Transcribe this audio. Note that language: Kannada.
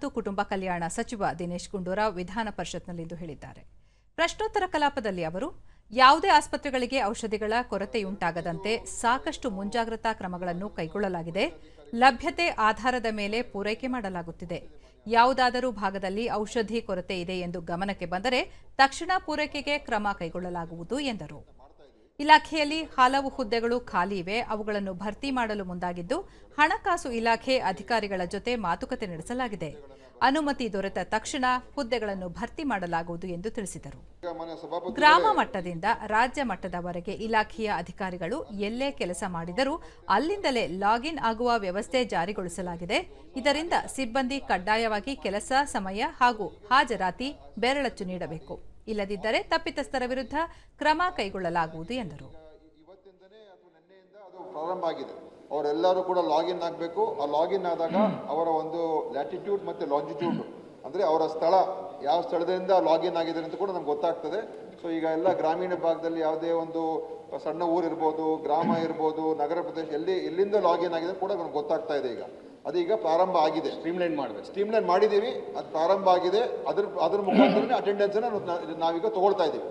ಮತ್ತು ಕುಟುಂಬ ಕಲ್ಯಾಣ ಸಚಿವ ದಿನೇಶ್ ಗುಂಡೂರಾವ್ ವಿಧಾನ ಪರಿಷತ್ನಲ್ಲಿಂದು ಹೇಳಿದ್ದಾರೆ. ಪ್ರಶ್ನೋತ್ತರ ಕಲಾಪದಲ್ಲಿ ಅವರು, ಯಾವುದೇ ಆಸ್ಪತ್ರೆಗಳಿಗೆ ಔಷಧಿಗಳ ಕೊರತೆಯುಂಟಾಗದಂತೆ ಸಾಕಷ್ಟು ಮುಂಜಾಗ್ರತಾ ಕ್ರಮಗಳನ್ನು ಕೈಗೊಳ್ಳಲಾಗಿದೆ. ಲಭ್ಯತೆ ಆಧಾರದ ಮೇಲೆ ಪೂರೈಕೆ ಮಾಡಲಾಗುತ್ತಿದೆ. ಯಾವುದಾದರೂ ಭಾಗದಲ್ಲಿ ಔಷಧಿ ಕೊರತೆ ಇದೆ ಎಂದು ಗಮನಕ್ಕೆ ಬಂದರೆ ತಕ್ಷಣ ಪೂರೈಕೆಗೆ ಕ್ರಮ ಕೈಗೊಳ್ಳಲಾಗುವುದು ಎಂದರು. ಇಲಾಖೆಯಲ್ಲಿ ಹಲವು ಹುದ್ದೆಗಳು ಖಾಲಿ ಇವೆ. ಅವುಗಳನ್ನು ಭರ್ತಿ ಮಾಡಲು ಮುಂದಾಗಿದ್ದು, ಹಣಕಾಸು ಇಲಾಖೆ ಅಧಿಕಾರಿಗಳ ಜೊತೆ ಮಾತುಕತೆ ನಡೆಸಲಾಗಿದೆ. ಅನುಮತಿ ದೊರೆತ ತಕ್ಷಣ ಹುದ್ದೆಗಳನ್ನು ಭರ್ತಿ ಮಾಡಲಾಗುವುದು ಎಂದು ತಿಳಿಸಿದರು. ಗ್ರಾಮ ಮಟ್ಟದಿಂದ ರಾಜ್ಯ ಮಟ್ಟದವರೆಗೆ ಇಲಾಖೆಯ ಅಧಿಕಾರಿಗಳು ಎಲ್ಲೇ ಕೆಲಸ ಮಾಡಿದರೂ ಅಲ್ಲಿಂದಲೇ ಲಾಗಿನ್ ಆಗುವ ವ್ಯವಸ್ಥೆ ಜಾರಿಗೊಳಿಸಲಾಗಿದೆ. ಇದರಿಂದ ಸಿಬ್ಬಂದಿ ಕಡ್ಡಾಯವಾಗಿ ಕೆಲಸ, ಸಮಯ ಹಾಗೂ ಹಾಜರಾತಿ ಬೆರಳಚ್ಚು ನೀಡಬೇಕು. ಇಲ್ಲದಿದ್ದರೆ ತಪ್ಪಿತಸ್ಥರ ವಿರುದ್ಧ ಕ್ರಮ ಕೈಗೊಳ್ಳಲಾಗುವುದು ಎಂದರು. ಪ್ರಾರಂಭ ಆಗಿದೆ. ಅವರೆಲ್ಲರೂ ಕೂಡ ಲಾಗಿನ್ ಆಗಬೇಕು. ಆ ಲಾಗಿನ್ ಆದಾಗ ಅವರ ಒಂದು ಲ್ಯಾಟಿಟ್ಯೂಡ್ ಮತ್ತು ಲಾಂಜಿಟ್ಯೂಡ್, ಅಂದರೆ ಅವರ ಸ್ಥಳ, ಯಾವ ಸ್ಥಳದಿಂದ ಲಾಗಿನ್ ಆಗಿದೆ ಅಂತ ಕೂಡ ನಮ್ಗೆ ಗೊತ್ತಾಗ್ತದೆ. ಸೊ, ಈಗ ಎಲ್ಲ ಗ್ರಾಮೀಣ ಭಾಗದಲ್ಲಿ ಯಾವುದೇ ಒಂದು ಸಣ್ಣ ಊರಿರ್ಬೋದು, ಗ್ರಾಮ ಇರ್ಬೋದು, ನಗರ ಪ್ರದೇಶ, ಎಲ್ಲಿ, ಎಲ್ಲಿಂದ ಲಾಗಿನ್ ಆಗಿದೆ ಕೂಡ ನಮ್ಗೆ ಗೊತ್ತಾಗ್ತಾ ಇದೆ ಈಗ. ಅದೀಗ ಪ್ರಾರಂಭ ಆಗಿದೆ. ಸ್ಟ್ರೀಮ್ಲೈನ್ ಸ್ಟ್ರೀಮ್ ಸ್ಟ್ರೀಮ್ಲೈನ್ ಮಾಡಿದ್ದೀವಿ ಅದು ಪ್ರಾರಂಭ ಆಗಿದೆ. ಅದ್ರ ಅದ್ರ ಮುಖಾಂತರನೇ ಅಟೆಂಡೆನ್ಸನ್ನು ನಾವೀಗ ತಗೊಳ್ತಾ ಇದ್ದೀವಿ.